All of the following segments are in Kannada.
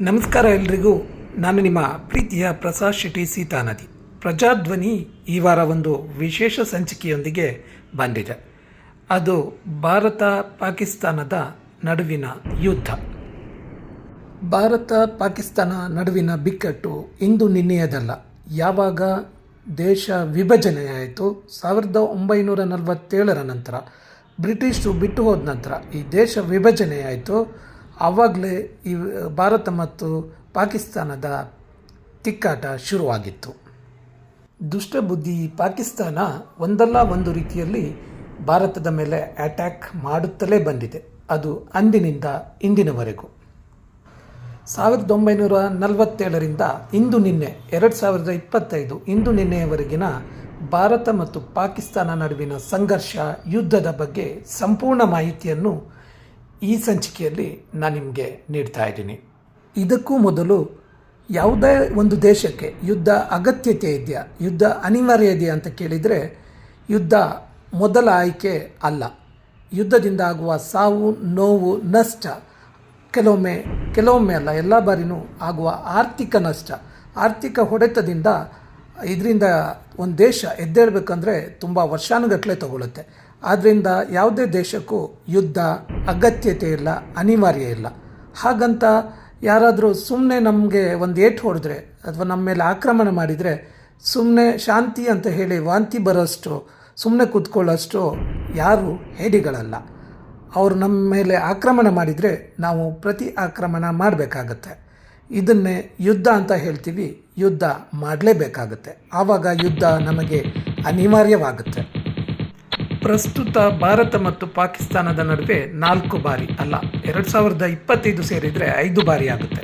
ನಮಸ್ಕಾರ ಎಲ್ರಿಗೂ. ನಾನು ನಿಮ್ಮ ಪ್ರೀತಿಯ ಪ್ರಸಾದ್ ಶೆಟ್ಟಿ ಸೀತಾನದಿ. ಪ್ರಜಾಧ್ವನಿ ಈ ವಾರ ಒಂದು ವಿಶೇಷ ಸಂಚಿಕೆಯೊಂದಿಗೆ ಬಂದಿದೆ. ಅದು ಭಾರತ ಪಾಕಿಸ್ತಾನದ ನಡುವಿನ ಯುದ್ಧ. ಭಾರತ ಪಾಕಿಸ್ತಾನ ನಡುವಿನ ಬಿಕ್ಕಟ್ಟು ಇಂದು ನಿನ್ನೆಯದಲ್ಲ. ಯಾವಾಗ ದೇಶ ವಿಭಜನೆಯಾಯಿತು ಸಾವಿರದ ಒಂಬೈನೂರ ನಲವತ್ತೇಳರ ನಂತರ, ಬ್ರಿಟಿಷರು ಬಿಟ್ಟು ಹೋದ ನಂತರ ಈ ದೇಶ ವಿಭಜನೆಯಾಯಿತು ಆವಾಗಲೇ ಈ ಭಾರತ ಮತ್ತು ಪಾಕಿಸ್ತಾನದ ತಿಕ್ಕಾಟ ಶುರುವಾಗಿತ್ತು. ದುಷ್ಟಬುದ್ಧಿ ಪಾಕಿಸ್ತಾನ ಒಂದಲ್ಲ ಒಂದು ರೀತಿಯಲ್ಲಿ ಭಾರತದ ಮೇಲೆ ಅಟ್ಯಾಕ್ ಮಾಡುತ್ತಲೇ ಬಂದಿದೆ. ಅದು ಅಂದಿನಿಂದ ಇಂದಿನವರೆಗೂ. ಸಾವಿರದ ಒಂಬೈನೂರ ನಲವತ್ತೇಳರಿಂದ ಇಂದು ನಿನ್ನೆ, ಎರಡು ಸಾವಿರದ ಇಪ್ಪತ್ತೈದು ಇಂದು ನಿನ್ನೆಯವರೆಗಿನ ಭಾರತ ಮತ್ತು ಪಾಕಿಸ್ತಾನ ನಡುವಿನ ಸಂಘರ್ಷ ಯುದ್ಧದ ಬಗ್ಗೆ ಸಂಪೂರ್ಣ ಮಾಹಿತಿಯನ್ನು ಈ ಸಂಚಿಕೆಯಲ್ಲಿ ನಾನು ನಿಮಗೆ ನೀಡ್ತಾ ಇದ್ದೀನಿ. ಇದಕ್ಕೂ ಮೊದಲು ಯಾವುದೇ ಒಂದು ದೇಶಕ್ಕೆ ಯುದ್ಧ ಅಗತ್ಯತೆ ಇದೆಯಾ, ಯುದ್ಧ ಅನಿವಾರ್ಯ ಇದೆಯಾ ಅಂತ ಕೇಳಿದರೆ ಯುದ್ಧ ಮೊದಲ ಆಯ್ಕೆ ಅಲ್ಲ. ಯುದ್ಧದಿಂದ ಆಗುವ ಸಾವು, ನೋವು, ನಷ್ಟ, ಕೆಲವೊಮ್ಮೆ ಕೆಲವೊಮ್ಮೆ ಅಲ್ಲ, ಎಲ್ಲ ಬಾರಿನೂ ಆಗುವ ಆರ್ಥಿಕ ನಷ್ಟ. ಆರ್ಥಿಕ ಹೊಡೆತದಿಂದ ಇದರಿಂದ ಒಂದು ದೇಶ ಎದ್ದೇಳಬೇಕಂದ್ರೆ ತುಂಬ ವರ್ಷಾನುಗಟ್ಟಲೆ ತಗೊಳುತ್ತೆ. ಆದ್ದರಿಂದ ಯಾವುದೇ ದೇಶಕ್ಕೂ ಯುದ್ಧ ಅಗತ್ಯತೆ ಇಲ್ಲ, ಅನಿವಾರ್ಯ ಇಲ್ಲ. ಹಾಗಂತ ಯಾರಾದರೂ ಸುಮ್ಮನೆ ನಮಗೆ ಒಂದು ಏಟು ಹೊಡೆದ್ರೆ ಅಥವಾ ನಮ್ಮ ಮೇಲೆ ಆಕ್ರಮಣ ಮಾಡಿದರೆ ಸುಮ್ಮನೆ ಶಾಂತಿ ಅಂತ ಹೇಳಿ ವಾಂತಿ ಬರೋಷ್ಟು ಸುಮ್ಮನೆ ಕೂತ್ಕೊಳ್ಳೋಷ್ಟು ಯಾರು ಹೇಡಿಗಳಲ್ಲ. ಅವರು ನಮ್ಮ ಮೇಲೆ ಆಕ್ರಮಣ ಮಾಡಿದರೆ ನಾವು ಪ್ರತಿ ಆಕ್ರಮಣ ಮಾಡಬೇಕಾಗತ್ತೆ. ಇದನ್ನೇ ಯುದ್ಧ ಅಂತ ಹೇಳ್ತೀವಿ, ಯುದ್ಧ ಮಾಡಲೇಬೇಕಾಗತ್ತೆ. ಆವಾಗ ಯುದ್ಧ ನಮಗೆ ಅನಿವಾರ್ಯವಾಗುತ್ತೆ. ಪ್ರಸ್ತುತ ಭಾರತ ಮತ್ತು ಪಾಕಿಸ್ತಾನದ ನಡುವೆ ನಾಲ್ಕು ಬಾರಿ ಅಲ್ಲ, ಎರಡು ಸಾವಿರದ ಇಪ್ಪತ್ತೈದು ಸೇರಿದರೆ ಐದು ಬಾರಿ ಆಗುತ್ತೆ.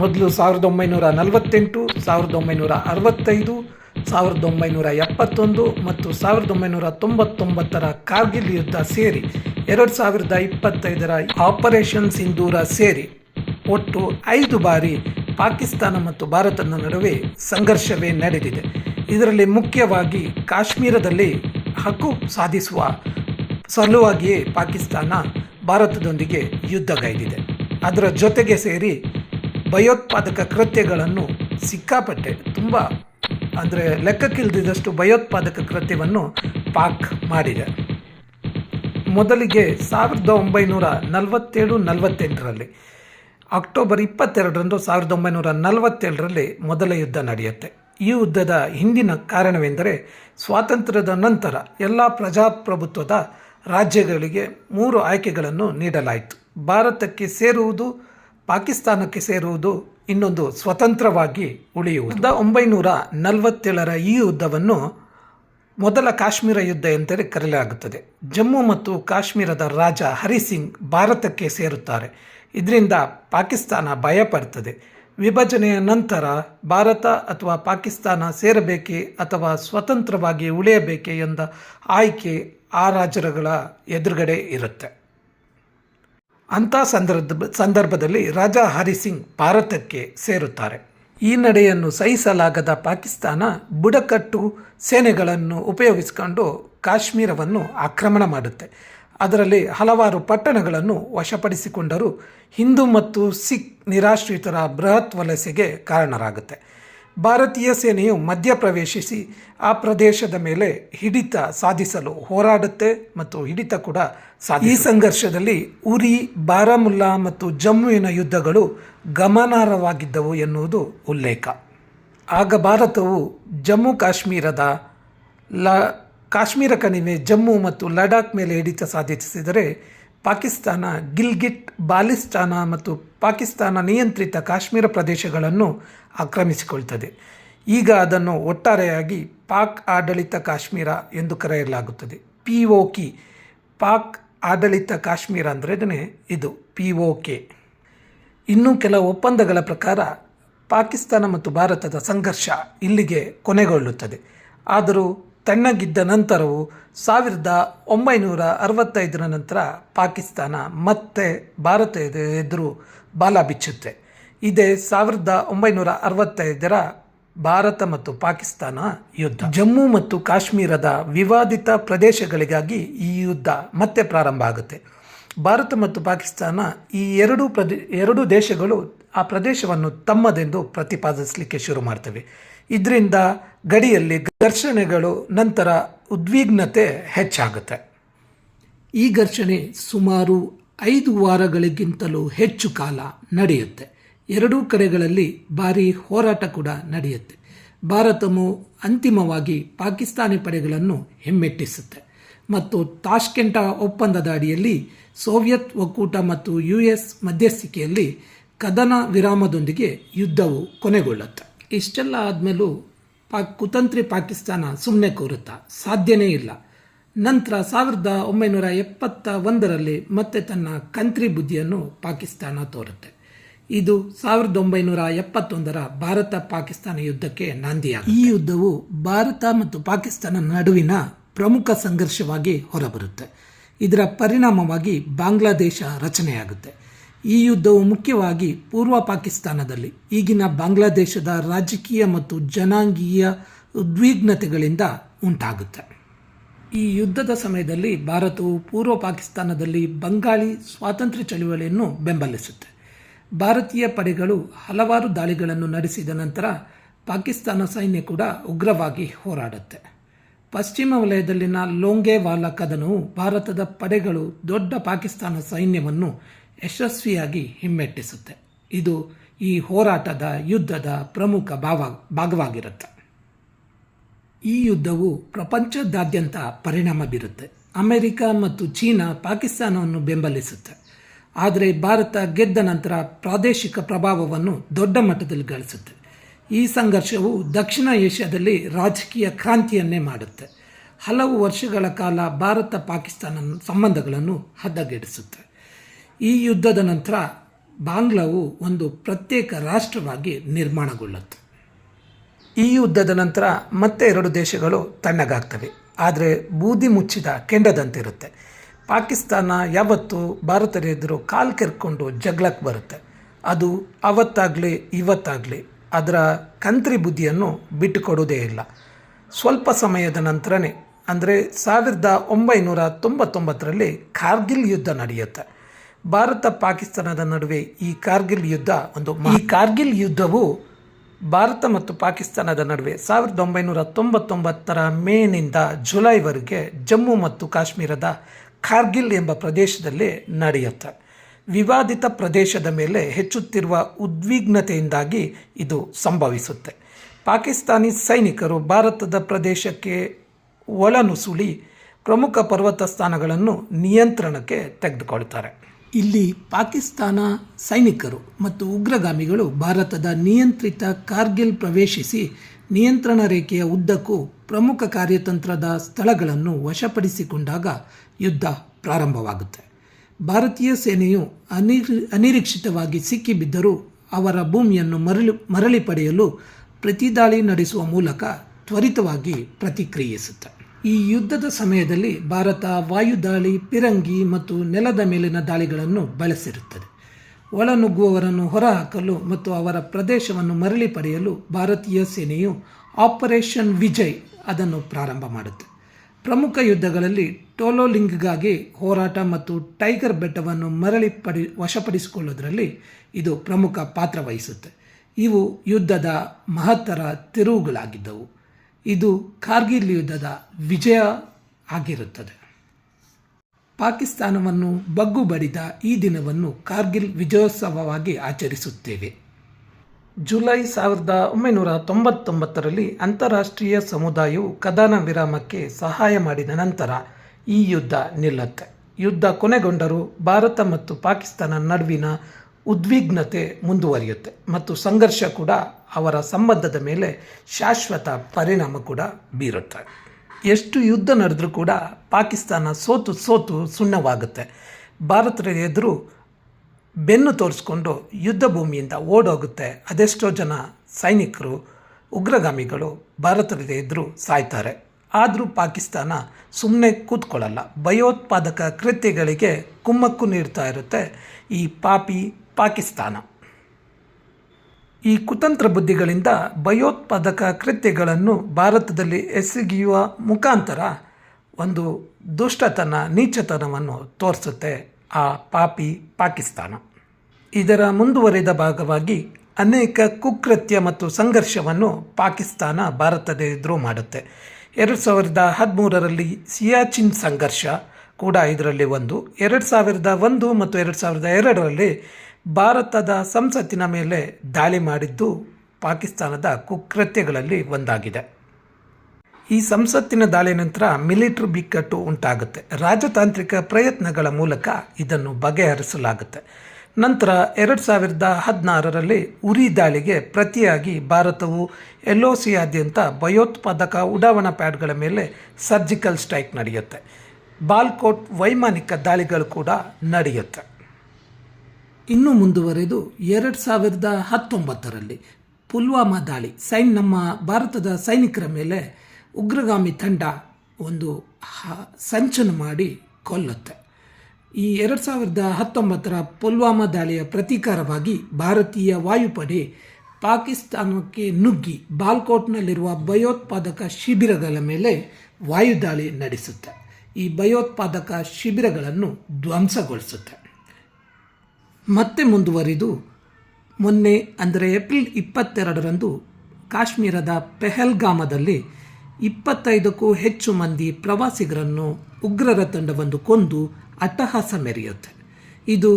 ಮೊದಲು ಸಾವಿರದ ಒಂಬೈನೂರ ನಲವತ್ತೆಂಟು, ಸಾವಿರದ ಒಂಬೈನೂರ ಅರವತ್ತೈದು, ಸಾವಿರದ ಒಂಬೈನೂರ ಎಪ್ಪತ್ತೊಂದು ಮತ್ತು ಸಾವಿರದ ಒಂಬೈನೂರ ತೊಂಬತ್ತೊಂಬತ್ತರ ಕಾರ್ಗಿಲ್ ಯುದ್ಧ ಸೇರಿ ಎರಡು ಸಾವಿರದ ಇಪ್ಪತ್ತೈದರ ಆಪರೇಷನ್ ಸಿಂಧೂರ ಸೇರಿ ಒಟ್ಟು ಐದು ಬಾರಿ ಪಾಕಿಸ್ತಾನ ಮತ್ತು ಭಾರತದ ನಡುವೆ ಸಂಘರ್ಷವೇ ನಡೆದಿದೆ. ಇದರಲ್ಲಿ ಮುಖ್ಯವಾಗಿ ಕಾಶ್ಮೀರದಲ್ಲಿ ಹಕ್ಕು ಸಾಧಿಸುವ ಸಲುವಾಗಿಯೇ ಪಾಕಿಸ್ತಾನ ಭಾರತದೊಂದಿಗೆ ಯುದ್ಧಗೈದಿದೆ ಅದರ ಜೊತೆಗೆ ಸೇರಿ ಭಯೋತ್ಪಾದಕ ಕೃತ್ಯಗಳನ್ನು ಸಿಕ್ಕಾಪಟ್ಟೆ ತುಂಬ, ಅಂದರೆ ಲೆಕ್ಕಕ್ಕಿಲ್ದಿದ್ದಷ್ಟು ಭಯೋತ್ಪಾದಕ ಕೃತ್ಯವನ್ನು ಪಾಕ್ ಮಾಡಿದೆ. ಮೊದಲಿಗೆ ಸಾವಿರದ ಒಂಬೈನೂರ ನಲವತ್ತೇಳು, ನಲವತ್ತೆಂಟರಲ್ಲಿ, ಅಕ್ಟೋಬರ್ ಇಪ್ಪತ್ತೆರಡರಂದು ಸಾವಿರದ ಒಂಬೈನೂರ ನಲವತ್ತೇಳರಲ್ಲಿ ಮೊದಲ ಯುದ್ಧ ನಡೆಯುತ್ತೆ. ಈ ಯುದ್ಧದ ಹಿಂದಿನ ಕಾರಣವೆಂದರೆ ಸ್ವಾತಂತ್ರ್ಯದ ನಂತರ ಎಲ್ಲ ಪ್ರಜಾಪ್ರಭುತ್ವದ ರಾಜ್ಯಗಳಿಗೆ ಮೂರು ಆಯ್ಕೆಗಳನ್ನು ನೀಡಲಾಯಿತು. ಭಾರತಕ್ಕೆ ಸೇರುವುದು, ಪಾಕಿಸ್ತಾನಕ್ಕೆ ಸೇರುವುದು, ಇನ್ನೊಂದು ಸ್ವತಂತ್ರವಾಗಿ ಉಳಿಯುವುದು. ಒಂಬೈನೂರ ನಲವತ್ತೇಳರ ಈ ಯುದ್ಧವನ್ನು ಮೊದಲ ಕಾಶ್ಮೀರ ಯುದ್ಧ ಎಂದರೆ ಕರೆಯಲಾಗುತ್ತದೆ. ಜಮ್ಮು ಮತ್ತು ಕಾಶ್ಮೀರದ ರಾಜ ಹರಿಸಿಂಗ್ ಭಾರತಕ್ಕೆ ಸೇರುತ್ತಾರೆ. ಇದರಿಂದ ಪಾಕಿಸ್ತಾನ ಭಯಪಡ್ತದೆ. ವಿಭಜನೆಯ ನಂತರ ಭಾರತ ಅಥವಾ ಪಾಕಿಸ್ತಾನ ಸೇರಬೇಕೆ ಅಥವಾ ಸ್ವತಂತ್ರವಾಗಿ ಉಳಿಯಬೇಕೆ ಎಂದ ಆಯ್ಕೆ ಆ ರಾಜ್ಯಗಳ ಎದುರುಗಡೆ ಇರುತ್ತೆ. ಅಂಥ ಸಂದರ್ಭ, ಸಂದರ್ಭದಲ್ಲಿ ರಾಜಾ ಹರಿಸಿಂಗ್ ಭಾರತಕ್ಕೆ ಸೇರುತ್ತಾರೆ. ಈ ನಡೆಯನ್ನು ಸಹಿಸಲಾಗದ ಪಾಕಿಸ್ತಾನ ಬುಡಕಟ್ಟು ಸೇನೆಗಳನ್ನು ಉಪಯೋಗಿಸಿಕೊಂಡು ಕಾಶ್ಮೀರವನ್ನು ಆಕ್ರಮಣ ಮಾಡುತ್ತೆ. ಅದರಲ್ಲಿ ಹಲವಾರು ಪಟ್ಟಣಗಳನ್ನು ವಶಪಡಿಸಿಕೊಂಡರೂ ಹಿಂದೂ ಮತ್ತು ಸಿಖ್ ನಿರಾಶ್ರಿತರ ಬೃಹತ್ ವಲಸೆಗೆ ಕಾರಣರಾಗುತ್ತೆ. ಭಾರತೀಯ ಸೇನೆಯು ಮಧ್ಯಪ್ರವೇಶಿಸಿ ಆ ಪ್ರದೇಶದ ಮೇಲೆ ಹಿಡಿತ ಸಾಧಿಸಲು ಹೋರಾಡುತ್ತೆ ಮತ್ತು ಹಿಡಿತ ಕೂಡ ಈ ಸಂಘರ್ಷದಲ್ಲಿ ಉರಿ, ಬಾರಾಮುಲ್ಲಾ ಮತ್ತು ಜಮ್ಮುವಿನ ಯುದ್ಧಗಳು ಗಮನಾರ್ಹವಾಗಿದ್ದವು ಎನ್ನುವುದು ಉಲ್ಲೇಖ. ಆಗ ಭಾರತವು ಜಮ್ಮು ಕಾಶ್ಮೀರದ ಲ ಕಾಶ್ಮೀರ ಕಣಿವೆ ಜಮ್ಮು ಮತ್ತು ಲಡಾಖ್ ಮೇಲೆ ಹಿಡಿತ ಸಾಧಿಸಿದರೆ ಪಾಕಿಸ್ತಾನ, ಗಿಲ್ಗಿಟ್, ಬಾಲಿಸ್ತಾನ ಮತ್ತು ಪಾಕಿಸ್ತಾನ ನಿಯಂತ್ರಿತ ಕಾಶ್ಮೀರ ಪ್ರದೇಶಗಳನ್ನು ಆಕ್ರಮಿಸಿಕೊಳ್ತದೆ. ಈಗ ಅದನ್ನು ಒಟ್ಟಾರೆಯಾಗಿ ಪಾಕ್ ಆಡಳಿತ ಕಾಶ್ಮೀರ ಎಂದು ಕರೆಯಲಾಗುತ್ತದೆ. ಪಿ ಒ ಕಿ ಪಾಕ್ ಆಡಳಿತ ಕಾಶ್ಮೀರ ಅಂದ್ರೇ ಇದು ಪಿ ಒ ಕೆ ಇನ್ನೂ ಕೆಲವು ಒಪ್ಪಂದಗಳ ಪ್ರಕಾರ ಪಾಕಿಸ್ತಾನ ಮತ್ತು ಭಾರತದ ಸಂಘರ್ಷ ಇಲ್ಲಿಗೆ ಕೊನೆಗೊಳ್ಳುತ್ತದೆ. ಆದರೂ ತಣ್ಣಗಿದ್ದ ನಂತರವೂ ಸಾವಿರದ ಒಂಬೈನೂರ ಅರವತ್ತೈದರ ನಂತರ ಪಾಕಿಸ್ತಾನ ಮತ್ತೆ ಭಾರತ ಎದುರು ಬಾಲ ಬಿಚ್ಚುತ್ತೆ. ಇದೇ ಸಾವಿರದ ಒಂಬೈನೂರ ಅರವತ್ತೈದರ ಭಾರತ ಮತ್ತು ಪಾಕಿಸ್ತಾನ ಯುದ್ಧ. ಜಮ್ಮು ಮತ್ತು ಕಾಶ್ಮೀರದ ವಿವಾದಿತ ಪ್ರದೇಶಗಳಿಗಾಗಿ ಈ ಯುದ್ಧ ಮತ್ತೆ ಪ್ರಾರಂಭ ಆಗುತ್ತೆ. ಭಾರತ ಮತ್ತು ಪಾಕಿಸ್ತಾನ ಈ ಎರಡೂ ಪ್ರದೇ, ಎರಡೂ ದೇಶಗಳು ಆ ಪ್ರದೇಶವನ್ನು ತಮ್ಮದೆಂದು ಪ್ರತಿಪಾದಿಸಲಿಕ್ಕೆ ಶುರು ಮಾಡ್ತವೆ. ಇದರಿಂದ ಗಡಿಯಲ್ಲಿ ಘರ್ಷಣೆಗಳು ನಂತರ ಉದ್ವಿಗ್ನತೆ ಹೆಚ್ಚಾಗುತ್ತೆ. ಈ ಘರ್ಷಣೆ ಸುಮಾರು ಐದು ವಾರಗಳಿಗಿಂತಲೂ ಹೆಚ್ಚು ಕಾಲ ನಡೆಯುತ್ತೆ. ಎರಡೂ ಕಡೆಗಳಲ್ಲಿ ಭಾರೀ ಹೋರಾಟ ಕೂಡ ನಡೆಯುತ್ತೆ. ಭಾರತವು ಅಂತಿಮವಾಗಿ ಪಾಕಿಸ್ತಾನಿ ಪಡೆಗಳನ್ನು ಹಿಮ್ಮೆಟ್ಟಿಸುತ್ತೆ. ಮತ್ತು ತಾಷ್ಕೆಂಟ ಒಪ್ಪಂದದ ಅಡಿಯಲ್ಲಿ ಸೋವಿಯತ್ ಒಕ್ಕೂಟ ಮತ್ತು ಯು ಎಸ್ ಮಧ್ಯಸ್ಥಿಕೆಯಲ್ಲಿ ಕದನ ವಿರಾಮದೊಂದಿಗೆ ಯುದ್ಧವು ಕೊನೆಗೊಳ್ಳುತ್ತೆ. ಇಷ್ಟೆಲ್ಲ ಆದಮೇಲೂ ಪಾಕ್, ಕುತಂತ್ರಿ ಪಾಕಿಸ್ತಾನ ಸುಮ್ಮನೆ ಕೂರುತ್ತಾ? ಸಾಧ್ಯನೇ ಇಲ್ಲ. ನಂತರ ಸಾವಿರದ ಒಂಬೈನೂರ ಎಪ್ಪತ್ತ ಒಂದರಲ್ಲಿ ಮತ್ತೆ ತನ್ನ ಕಂತ್ರಿ ಬುದ್ಧಿಯನ್ನು ಪಾಕಿಸ್ತಾನ ತೋರುತ್ತೆ. ಇದು ಸಾವಿರದ ಒಂಬೈನೂರ ಎಪ್ಪತ್ತೊಂದರ ಭಾರತ ಪಾಕಿಸ್ತಾನ ಯುದ್ಧಕ್ಕೆ ನಾಂದಿಯ ಈ ಯುದ್ಧವು ಭಾರತ ಮತ್ತು ಪಾಕಿಸ್ತಾನ ನಡುವಿನ ಪ್ರಮುಖ ಸಂಘರ್ಷವಾಗಿ ಹೊರಬರುತ್ತೆ. ಇದರ ಪರಿಣಾಮವಾಗಿ ಬಾಂಗ್ಲಾದೇಶ ರಚನೆಯಾಗುತ್ತೆ. ಈ ಯುದ್ಧವು ಮುಖ್ಯವಾಗಿ ಪೂರ್ವ ಪಾಕಿಸ್ತಾನದಲ್ಲಿ, ಈಗಿನ ಬಾಂಗ್ಲಾದೇಶದ ರಾಜಕೀಯ ಮತ್ತು ಜನಾಂಗೀಯ ಉದ್ವಿಗ್ನತೆಗಳಿಂದ ಉಂಟಾಗುತ್ತೆ. ಈ ಯುದ್ಧದ ಸಮಯದಲ್ಲಿ ಭಾರತವು ಪೂರ್ವ ಪಾಕಿಸ್ತಾನದಲ್ಲಿ ಬಂಗಾಳಿ ಸ್ವಾತಂತ್ರ್ಯ ಚಳುವಳಿಯನ್ನು ಬೆಂಬಲಿಸುತ್ತೆ. ಭಾರತೀಯ ಪಡೆಗಳು ಹಲವಾರು ದಾಳಿಗಳನ್ನು ನಡೆಸಿದ ನಂತರ ಪಾಕಿಸ್ತಾನ ಸೈನ್ಯ ಕೂಡ ಉಗ್ರವಾಗಿ ಹೋರಾಡುತ್ತೆ. ಪಶ್ಚಿಮ ವಲಯದಲ್ಲಿನ ಲೋಂಗೆವಾಲಾ ಕದನವು ಭಾರತದ ಪಡೆಗಳು ದೊಡ್ಡ ಪಾಕಿಸ್ತಾನ ಸೈನ್ಯವನ್ನು ಯಶಸ್ವಿಯಾಗಿ ಹಿಮ್ಮೆಟ್ಟಿಸುತ್ತೆ. ಇದು ಈ ಹೋರಾಟದ ಯುದ್ಧದ ಪ್ರಮುಖ ಭಾವ, ಭಾಗವಾಗಿರುತ್ತೆ. ಈ ಯುದ್ಧವು ಪ್ರಪಂಚದಾದ್ಯಂತ ಪರಿಣಾಮ ಬೀರುತ್ತೆ. ಅಮೆರಿಕ ಮತ್ತು ಚೀನಾ ಪಾಕಿಸ್ತಾನವನ್ನು ಬೆಂಬಲಿಸುತ್ತೆ. ಆದರೆ ಭಾರತ ಗೆದ್ದ ನಂತರ ಪ್ರಾದೇಶಿಕ ಪ್ರಭಾವವನ್ನು ದೊಡ್ಡ ಮಟ್ಟದಲ್ಲಿ ಗಳಿಸುತ್ತೆ. ಈ ಸಂಘರ್ಷವು ದಕ್ಷಿಣ ಏಷ್ಯಾದಲ್ಲಿ ರಾಜಕೀಯ ಕ್ರಾಂತಿಯನ್ನೇ ಮಾಡುತ್ತೆ. ಹಲವು ವರ್ಷಗಳ ಕಾಲ ಭಾರತ ಪಾಕಿಸ್ತಾನ ಸಂಬಂಧಗಳನ್ನು ಹದಗೆಡಿಸುತ್ತೆ. ಈ ಯುದ್ಧದ ನಂತರ ಬಾಂಗ್ಲಾವು ಒಂದು ಪ್ರತ್ಯೇಕ ರಾಷ್ಟ್ರವಾಗಿ ನಿರ್ಮಾಣಗೊಳ್ಳುತ್ತೆ. ಈ ಯುದ್ಧದ ನಂತರ ಮತ್ತೆ ಎರಡು ದೇಶಗಳು ತಣ್ಣಗಾಗ್ತವೆ. ಆದರೆ ಬೂದಿ ಮುಚ್ಚಿದ ಕೆಂಡದಂತಿರುತ್ತೆ. ಪಾಕಿಸ್ತಾನ ಯಾವತ್ತೂ ಭಾರತದ ಎದುರು ಕಾಲು ಕೆರ್ಕೊಂಡು ಜಗಳಕ್ಕೆ ಬರುತ್ತೆ. ಅದು ಅವತ್ತಾಗಲಿ ಇವತ್ತಾಗಲಿ ಅದರ ಕಂತ್ರಿ ಬುದ್ಧಿಯನ್ನು ಬಿಟ್ಟುಕೊಡೋದೇ ಇಲ್ಲ. ಸ್ವಲ್ಪ ಸಮಯದ ನಂತರನೇ, ಅಂದರೆ ಸಾವಿರದ ಒಂಬೈನೂರ ತೊಂಬತ್ತೊಂಬತ್ತರಲ್ಲಿ ಕಾರ್ಗಿಲ್ ಯುದ್ಧ ನಡೆಯುತ್ತೆ. ಭಾರತ ಪಾಕಿಸ್ತಾನದ ನಡುವೆ ಈ ಕಾರ್ಗಿಲ್ ಯುದ್ಧ ಒಂದು ಈ ಕಾರ್ಗಿಲ್ ಯುದ್ಧವು ಭಾರತ ಮತ್ತು ಪಾಕಿಸ್ತಾನದ ನಡುವೆ ಸಾವಿರದ ಒಂಬೈನೂರ ತೊಂಬತ್ತೊಂಬತ್ತರ ಮೇನಿಂದ ಜುಲೈವರೆಗೆ ಜಮ್ಮು ಮತ್ತು ಕಾಶ್ಮೀರದ ಕಾರ್ಗಿಲ್ ಎಂಬ ಪ್ರದೇಶದಲ್ಲಿ ನಡೆಯುತ್ತೆ. ವಿವಾದಿತ ಪ್ರದೇಶದ ಮೇಲೆ ಹೆಚ್ಚುತ್ತಿರುವ ಉದ್ವಿಗ್ನತೆಯಿಂದಾಗಿ ಇದು ಸಂಭವಿಸುತ್ತೆ. ಪಾಕಿಸ್ತಾನಿ ಸೈನಿಕರು ಭಾರತದ ಪ್ರದೇಶಕ್ಕೆ ಒಳನುಸುಳಿ ಪ್ರಮುಖ ಪರ್ವತ ಸ್ಥಾನಗಳನ್ನು ನಿಯಂತ್ರಣಕ್ಕೆ ತೆಗೆದುಕೊಳ್ತಾರೆ. ಇಲ್ಲಿ ಪಾಕಿಸ್ತಾನ ಸೈನಿಕರು ಮತ್ತು ಉಗ್ರಗಾಮಿಗಳು ಭಾರತದ ನಿಯಂತ್ರಿತ ಕಾರ್ಗಿಲ್ ಪ್ರವೇಶಿಸಿ ನಿಯಂತ್ರಣ ರೇಖೆಯ ಉದ್ದಕ್ಕೂ ಪ್ರಮುಖ ಕಾರ್ಯತಂತ್ರದ ಸ್ಥಳಗಳನ್ನು ವಶಪಡಿಸಿಕೊಂಡಾಗ ಯುದ್ಧ ಪ್ರಾರಂಭವಾಗುತ್ತೆ. ಭಾರತೀಯ ಸೇನೆಯು ಅನಿರ್ ಅನಿರೀಕ್ಷಿತವಾಗಿ ಸಿಕ್ಕಿಬಿದ್ದರೂ ಅವರ ಭೂಮಿಯನ್ನು ಮರಳಿ ಮರಳಿ ಪಡೆಯಲು ಪ್ರತಿದಾಳಿ ನಡೆಸುವ ಮೂಲಕ ತ್ವರಿತವಾಗಿ ಪ್ರತಿಕ್ರಿಯಿಸುತ್ತೆ. ಈ ಯುದ್ಧದ ಸಮಯದಲ್ಲಿ ಭಾರತ ವಾಯುದಾಳಿ, ಪಿರಂಗಿ ಮತ್ತು ನೆಲದ ಮೇಲಿನ ದಾಳಿಗಳನ್ನು ಬಳಸಿರುತ್ತದೆ. ಒಳನುಗ್ಗುವವರನ್ನು ಹೊರಹಾಕಲು ಮತ್ತು ಅವರ ಪ್ರದೇಶವನ್ನು ಮರಳಿ ಪಡೆಯಲು ಭಾರತೀಯ ಸೇನೆಯು ಆಪರೇಷನ್ ವಿಜಯ್ ಅದನ್ನು ಪ್ರಾರಂಭ ಮಾಡುತ್ತೆ. ಪ್ರಮುಖ ಯುದ್ಧಗಳಲ್ಲಿ ಟೋಲೋಲಿಂಗ್ಗಾಗಿ ಹೋರಾಟ ಮತ್ತು ಟೈಗರ್ ಬೆಟ್ಟವನ್ನು ಮರಳಿ ಪಡಿ, ವಶಪಡಿಸಿಕೊಳ್ಳುವುದರಲ್ಲಿ ಇದು ಪ್ರಮುಖ ಪಾತ್ರ ವಹಿಸುತ್ತೆ. ಇವು ಯುದ್ಧದ ಮಹತ್ತರ ತಿರುವುಗಳಾಗಿದ್ದವು. ಇದು ಕಾರ್ಗಿಲ್ ಯುದ್ಧದ ವಿಜಯ ಆಗಿರುತ್ತದೆ. ಪಾಕಿಸ್ತಾನವನ್ನು ಬಗ್ಗು ಬಡಿದ ಈ ದಿನವನ್ನು ಕಾರ್ಗಿಲ್ ವಿಜಯೋತ್ಸವವಾಗಿ ಆಚರಿಸುತ್ತೇವೆ. ಜುಲೈ ಸಾವಿರದ ಒಂಬೈನೂರ ತೊಂಬತ್ತೊಂಬತ್ತರಲ್ಲಿ ಅಂತಾರಾಷ್ಟ್ರೀಯ ಸಮುದಾಯವು ಕದನ ವಿರಾಮಕ್ಕೆ ಸಹಾಯ ಮಾಡಿದ ನಂತರ ಈ ಯುದ್ಧ ನಿಲ್ಲುತ್ತೆ. ಯುದ್ಧ ಕೊನೆಗೊಂಡರೂ ಭಾರತ ಮತ್ತು ಪಾಕಿಸ್ತಾನ ನಡುವಿನ ಉದ್ವಿಗ್ನತೆ ಮುಂದುವರಿಯುತ್ತೆ ಮತ್ತು ಸಂಘರ್ಷ ಕೂಡ ಅವರ ಸಂಬಂಧದ ಮೇಲೆ ಶಾಶ್ವತ ಪರಿಣಾಮ ಕೂಡ ಬೀರುತ್ತೆ. ಎಷ್ಟು ಯುದ್ಧ ನಡೆದರೂ ಕೂಡ ಪಾಕಿಸ್ತಾನ ಸೋತು ಸೋತು ಸುಣ್ಣವಾಗುತ್ತೆ. ಭಾರತದ ಎದುರು ಬೆನ್ನು ತೋರಿಸ್ಕೊಂಡು ಯುದ್ಧ ಭೂಮಿಯಿಂದ ಓಡೋಗುತ್ತೆ. ಅದೆಷ್ಟೋ ಜನ ಸೈನಿಕರು, ಉಗ್ರಗಾಮಿಗಳು ಭಾರತದ ಎದುರು ಸಾಯ್ತಾರೆ. ಆದರೂ ಪಾಕಿಸ್ತಾನ ಸುಮ್ಮನೆ ಕೂತ್ಕೊಳ್ಳಲ್ಲ. ಭಯೋತ್ಪಾದಕ ಕೃತ್ಯಗಳಿಗೆ ಕುಮ್ಮಕ್ಕು ನೀಡ್ತಾ ಇರುತ್ತೆ. ಈ ಪಾಪಿ ಪಾಕಿಸ್ತಾನ. ಈ ಕುತಂತ್ರ ಬುದ್ಧಿಗಳಿಂದ ಭಯೋತ್ಪಾದಕ ಕೃತ್ಯಗಳನ್ನು ಭಾರತದಲ್ಲಿ ಎಸಗಿಯುವ ಮುಖಾಂತರ ಒಂದು ದುಷ್ಟತನ, ನೀಚತನವನ್ನು ತೋರಿಸುತ್ತೆ ಆ ಪಾಪಿ ಪಾಕಿಸ್ತಾನ. ಇದರ ಮುಂದುವರಿದ ಭಾಗವಾಗಿ ಅನೇಕ ಕುಕೃತ್ಯ ಮತ್ತು ಸಂಘರ್ಷವನ್ನು ಪಾಕಿಸ್ತಾನ ಭಾರತದ ಎದುರು ಮಾಡುತ್ತೆ. ಎರಡು ಸಾವಿರದ ಹದಿಮೂರರಲ್ಲಿ ಸಿಯಾಚಿನ್ ಸಂಘರ್ಷ ಕೂಡ ಇದರಲ್ಲಿ ಒಂದು, ಎರಡು ಸಾವಿರದ ಒಂದು ಮತ್ತು ಎರಡು ಸಾವಿರದ ಎರಡರಲ್ಲಿ ಭಾರತದ ಸಂಸತ್ತಿನ ಮೇಲೆ ದಾಳಿ ಮಾಡಿದ್ದು ಪಾಕಿಸ್ತಾನದ ಕುಕೃತ್ಯಗಳಲ್ಲಿ ಒಂದಾಗಿದೆ. ಈ ಸಂಸತ್ತಿನ ದಾಳಿ ನಂತರ ಮಿಲಿಟರಿ ಬಿಕ್ಕಟ್ಟು ಉಂಟಾಗುತ್ತೆ. ರಾಜತಾಂತ್ರಿಕ ಪ್ರಯತ್ನಗಳ ಮೂಲಕ ಇದನ್ನು ಬಗೆಹರಿಸಲಾಗುತ್ತೆ. ನಂತರ ಎರಡು ಸಾವಿರದ ಹದಿನಾರರಲ್ಲಿ ಉರಿ ದಾಳಿಗೆ ಪ್ರತಿಯಾಗಿ ಭಾರತವು ಎಲ್ ಒ ಸಿಯಾದ್ಯಂತ ಭಯೋತ್ಪಾದಕ ಉಡಾವಣಾ ಪ್ಯಾಡ್ಗಳ ಮೇಲೆ ಸರ್ಜಿಕಲ್ ಸ್ಟ್ರೈಕ್ ನಡೆಯುತ್ತೆ. ಬಾಲ್ಕೋಟ್ ವೈಮಾನಿಕ ದಾಳಿಗಳು ಕೂಡ ನಡೆಯುತ್ತೆ. ಇನ್ನು ಮುಂದುವರೆದು ಎರಡು ಸಾವಿರದ ಹತ್ತೊಂಬತ್ತರಲ್ಲಿ ಪುಲ್ವಾಮಾ ದಾಳಿ, ಸೈನ್ ನಮ್ಮ ಭಾರತದ ಸೈನಿಕರ ಮೇಲೆ ಉಗ್ರಗಾಮಿ ತಂಡ ಒಂದು ಸಂಚನ್ನು ಮಾಡಿ ಕೊಲ್ಲುತ್ತೆ. ಈ ಎರಡು ಸಾವಿರದ ಹತ್ತೊಂಬತ್ತರ ಪುಲ್ವಾಮಾ ದಾಳಿಯ ಪ್ರತೀಕಾರವಾಗಿ ಭಾರತೀಯ ವಾಯುಪಡೆ ಪಾಕಿಸ್ತಾನಕ್ಕೆ ನುಗ್ಗಿ ಬಾಲ್ಕೋಟ್ನಲ್ಲಿರುವ ಭಯೋತ್ಪಾದಕ ಶಿಬಿರಗಳ ಮೇಲೆ ವಾಯುದಾಳಿ ನಡೆಸುತ್ತೆ. ಈ ಭಯೋತ್ಪಾದಕ ಶಿಬಿರಗಳನ್ನು ಧ್ವಂಸಗೊಳಿಸುತ್ತೆ. ಮತ್ತೆ ಮುಂದುವರಿದು ಮೊನ್ನೆ, ಅಂದರೆ ಏಪ್ರಿಲ್ ಇಪ್ಪತ್ತೆರಡರಂದು ಕಾಶ್ಮೀರದ ಪೆಹಲ್ಗಾಮದಲ್ಲಿ ಇಪ್ಪತ್ತೈದಕ್ಕೂ ಹೆಚ್ಚು ಮಂದಿ ಪ್ರವಾಸಿಗರನ್ನು ಉಗ್ರರ ತಂಡವೊಂದು ಕೊಂದು ಅಟ್ಟಹಾಸ ಮೆರೆಯುತ್ತೆ. ಇದು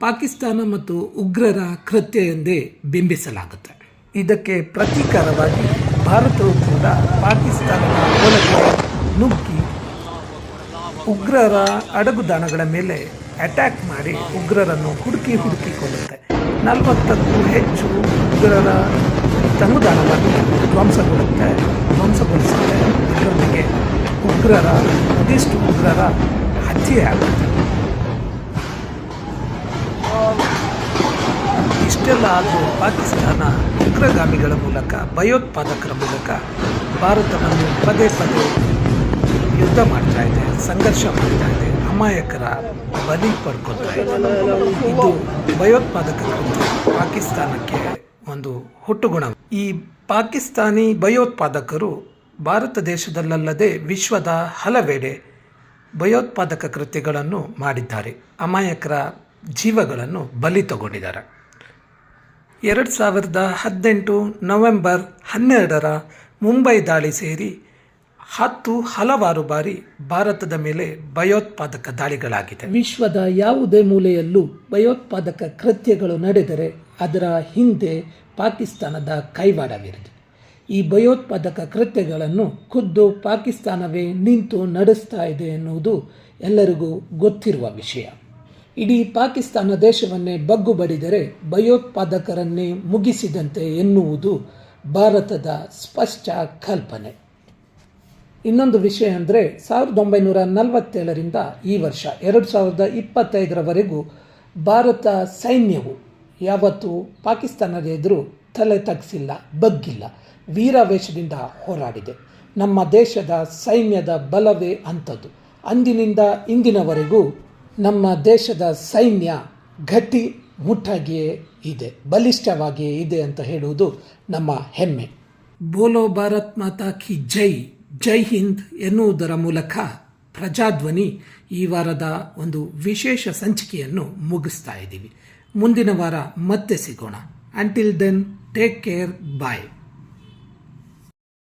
ಪಾಕಿಸ್ತಾನ ಮತ್ತು ಉಗ್ರರ ಕೃತ್ಯ ಎಂದೇ ಬಿಂಬಿಸಲಾಗುತ್ತೆ. ಇದಕ್ಕೆ ಪ್ರತೀಕಾರವಾಗಿ ಭಾರತವು ಕೂಡ ಪಾಕಿಸ್ತಾನದ ಮೂಲಕ ನುಗ್ಗಿ ಉಗ್ರರ ಅಡಗುದಾಣಗಳ ಮೇಲೆ ಅಟ್ಯಾಕ್ ಮಾಡಿ ಉಗ್ರರನ್ನು ಹುಡುಕಿ ಹುಡುಕಿಕೊಳ್ಳುತ್ತೆ. ನಲವತ್ತಕ್ಕೂ ಹೆಚ್ಚು ಉಗ್ರರ ತಂಗುದಾಣವನ್ನು ಧ್ವಂಸಗೊಳ್ಳುತ್ತೆ, ಧ್ವಂಸಗೊಳಿಸುತ್ತೆ. ಇದರೊಂದಿಗೆ ಉಗ್ರರ ಒಂದಿಷ್ಟು ಉಗ್ರರ ಹತ್ಯೆ ಆಗುತ್ತೆ. ಇಷ್ಟೆಲ್ಲ ಆದರೂ ಪಾಕಿಸ್ತಾನ ಉಗ್ರಗಾಮಿಗಳ ಮೂಲಕ, ಭಯೋತ್ಪಾದಕರ ಮೂಲಕ ಭಾರತವನ್ನು ಪದೇ ಪದೇ ಯುದ್ಧ ಮಾಡ್ತಾ ಇದೆ, ಸಂಘರ್ಷ ಮಾಡ್ತಾ ಇದೆ. ಅಮಾಯಕರ ಬಲಿ ಪಡ್ಕೊತಾರೆ ಇದೆ. ಕೃತ್ಯ. ಪಾಕಿಸ್ತಾನಕ್ಕೆ ಒಂದು ಹುಟ್ಟುಗುಣ. ಈ ಪಾಕಿಸ್ತಾನಿ ಭಯೋತ್ಪಾದಕರು ಭಾರತ ದೇಶದಲ್ಲಲ್ಲದೆ ವಿಶ್ವದ ಹಲವೆಡೆ ಭಯೋತ್ಪಾದಕ ಕೃತ್ಯಗಳನ್ನು ಮಾಡಿದ್ದಾರೆ. ಅಮಾಯಕರ ಜೀವಗಳನ್ನು ಬಲಿ ತಗೊಂಡಿದ್ದಾರೆ. ಎರಡು ಸಾವಿರದ ಹದಿನೆಂಟು ನವೆಂಬರ್ ಹನ್ನೆರಡರ ಮುಂಬೈ ದಾಳಿ ಸೇರಿ ಹತ್ತು ಹಲವಾರು ಬಾರಿ ಭಾರತದ ಮೇಲೆ ಭಯೋತ್ಪಾದಕ ದಾಳಿಗಳಾಗಿದೆ. ವಿಶ್ವದ ಯಾವುದೇ ಮೂಲೆಯಲ್ಲೂ ಭಯೋತ್ಪಾದಕ ಕೃತ್ಯಗಳು ನಡೆದರೆ ಅದರ ಹಿಂದೆ ಪಾಕಿಸ್ತಾನದ ಕೈವಾಡವಿರಿದೆ ಈ ಭಯೋತ್ಪಾದಕ ಕೃತ್ಯಗಳನ್ನು ಖುದ್ದು ಪಾಕಿಸ್ತಾನವೇ ನಿಂತು ನಡೆಸ್ತಾ ಇದೆ ಎನ್ನುವುದು ಎಲ್ಲರಿಗೂ ಗೊತ್ತಿರುವ ವಿಷಯ. ಇಡೀ ಪಾಕಿಸ್ತಾನ ದೇಶವನ್ನೇ ಬಗ್ಗು ಬಡಿದರೆ ಭಯೋತ್ಪಾದಕರನ್ನೇ ಮುಗಿಸಿದಂತೆ ಎನ್ನುವುದು ಭಾರತದ ಸ್ಪಷ್ಟ ಕಲ್ಪನೆ. ಇನ್ನೊಂದು ವಿಷಯ ಅಂದರೆ ಸಾವಿರದ ಒಂಬೈನೂರ ನಲವತ್ತೇಳರಿಂದ ಈ ವರ್ಷ, ಎರಡು ಸಾವಿರದ ಇಪ್ಪತ್ತೈದರವರೆಗೂ ಭಾರತ ಸೈನ್ಯವು ಯಾವತ್ತೂ ಪಾಕಿಸ್ತಾನದ ಎದುರು ತಲೆ ತಗ್ಸಿಲ್ಲ, ಬಗ್ಗಿಲ್ಲ, ವೀರಾವೇಶದಿಂದ ಹೋರಾಡಿದೆ. ನಮ್ಮ ದೇಶದ ಸೈನ್ಯದ ಬಲವೇ ಅಂಥದ್ದು. ಅಂದಿನಿಂದ ಇಂದಿನವರೆಗೂ ನಮ್ಮ ದೇಶದ ಸೈನ್ಯ ಗಟ್ಟಿ ಮುಟ್ಟಾಗಿಯೇ ಇದೆ, ಬಲಿಷ್ಠವಾಗಿಯೇ ಇದೆ ಅಂತ ಹೇಳುವುದು ನಮ್ಮ ಹೆಮ್ಮೆ. ಬೋಲೋ ಭಾರತ್ ಮಾತಾ ಕಿ ಜೈ. ಜೈ ಹಿಂದ್ ಎನ್ನುವುದರ ಮೂಲಕ ಪ್ರಜಾಧ್ವನಿ ಈ ವಾರದ ಒಂದು ವಿಶೇಷ ಸಂಚಿಕೆಯನ್ನು ಮುಗಿಸ್ತಾ ಇದ್ದೀವಿ. ಮುಂದಿನ ವಾರ ಮತ್ತೆ ಸಿಗೋಣ. Until then take care bye